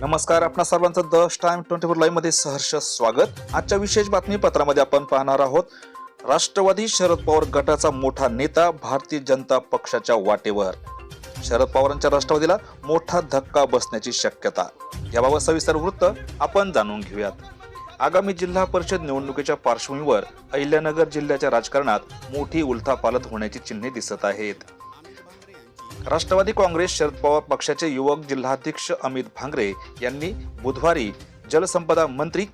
नमस्कार आपणा सर्वांचं द टाइम ट्वेंटी फोर लाईव्हमध्ये सहर्ष स्वागत. आजच्या विशेष बातमीपत्रामध्ये आपण पाहणार आहोत राष्ट्रवादी शरद पवार गटाचा मोठा नेता भारतीय जनता पक्षाच्या वाटेवर. शरद पवारांच्या राष्ट्रवादीला मोठा धक्का बसण्याची शक्यता. याबाबत सविस्तर वृत्त आपण जाणून घेऊयात. आगामी जिल्हा परिषद निवडणुकीच्या पार्श्वभूमीवर अहिल्यानगर जिल्ह्याच्या राजकारणात मोठी उलथापालथ होण्याची चिन्हे दिसत आहेत. राष्ट्रवादी काँग्रेस शरद पवार पक्षाचे युवक जिल्हाध्यक्ष अमित भांगरे यांनी बुधवारी जलसंपदा मंत्री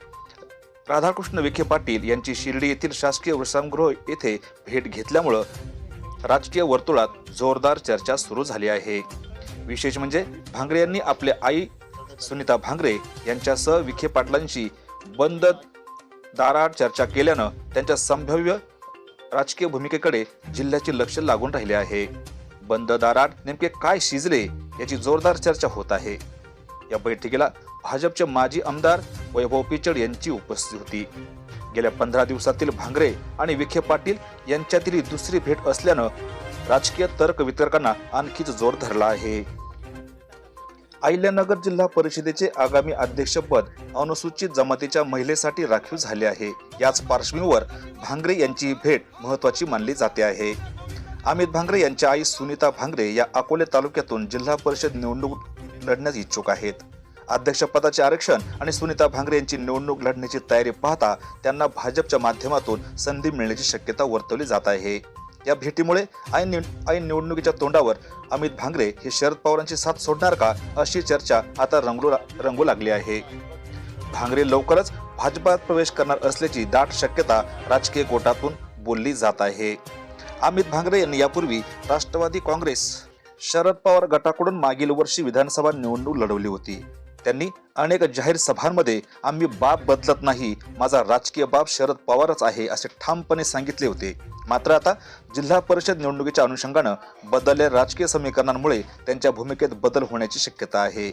राधाकृष्ण विखे पाटील यांची शिर्डी येथील शासकीय विश्रामगृह येथे भेट घेतल्यामुळं राजकीय वर्तुळात जोरदार चर्चा सुरू झाली आहे. विशेष म्हणजे भांगरे यांनी आपल्या आई सुनीता भांगरे यांच्यासह विखे पाटलांशी बंद दारात चर्चा केल्यानं त्यांच्या संभाव्य राजकीय भूमिकेकडे जिल्ह्याचे लक्ष लागून राहिले आहे. बंद दारात नेमके काय शिजले याची जोरदार चर्चा होत आहे. या बैठकीला भाजपचे माजी आमदार वैभव पिचड यांची उपस्थिती होती. गेल्या पंधरा दिवसातील भांगरे आणि विखे पाटील यांच्यातील ही दुसरी भेट असल्यानं राजकीय तर्क वितरकांना आणखीच जोर धरला आहे. अहिल्यानगर जिल्हा परिषदेचे आगामी अध्यक्षपद अनुसूचित जमातीच्या महिलेसाठी राखीव झाले आहे. याच पार्श्वभूमीवर भांगरे यांची भेट महत्वाची मानली जाते आहे. अमित भांगरे यांच्या आई सुनीता भांगरे या अकोले तालुक्यातून जिल्हा परिषद निवडणूक लढण्यास इच्छुक आहेत. अध्यक्षपदाचे आरक्षण आणि सुनीता भांगरे यांची निवडणूक लढण्याची तयारी पाहता त्यांना भाजपच्या माध्यमातून संधी मिळण्याची शक्यता वर्तवली जात आहे. या भेटीमुळे ऐन ऐन निवडणुकीच्या तोंडावर अमित भांगरे हे शरद पवारांची साथ सोडणार का अशी चर्चा आता रंगू रंगू लागली आहे. भांगरे लवकरच भाजपात प्रवेश करणार असल्याची दाट शक्यता राजकीय गोटातून बोलली जात आहे. अमित भांगरे यांनी यापूर्वी राष्ट्रवादी काँग्रेस शरद पवार गटाकडून मागील वर्षी विधानसभा निवडणूक लढवली होती. त्यांनी अनेक जाहीर सभांमध्ये आम्ही बाप बदलत नाही माझा राजकीय बाप शरद पवारच आहे असे ठामपणे सांगितले होते. मात्र आता जिल्हा परिषद निवडणुकीच्या अनुषंगानं बदललेल्या राजकीय समीकरणांमुळे त्यांच्या भूमिकेत बदल होण्याची शक्यता आहे.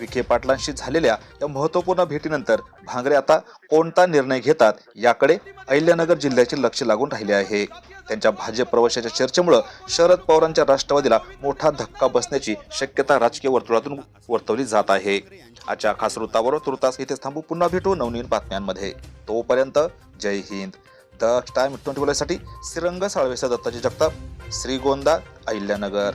विखे पाटलांशी झालेल्या या महत्त्वपूर्ण भेटीनंतर भांगरे आता कोणता निर्णय घेतात याकडे अहिल्यानगर जिल्ह्याचे लक्ष लागून राहिले आहे. त्यांच्या भाजप प्रवेशाच्या चर्चेमुळे शरद पवारांच्या राष्ट्रवादीला मोठा धक्का बसण्याची शक्यता राजकीय वर्तुळातून वर्तवली जात आहे. आजच्या खास वृत्तावर तुर्तास इथेच थांबू. पुन्हा भेटू नवनवीन बातम्यांमध्ये. तोपर्यंत Jai Hind. The time twenty साठी श्रीरंग साळवेसा दत्ताची जगताप श्रीगोंदा अहिल्यानगर.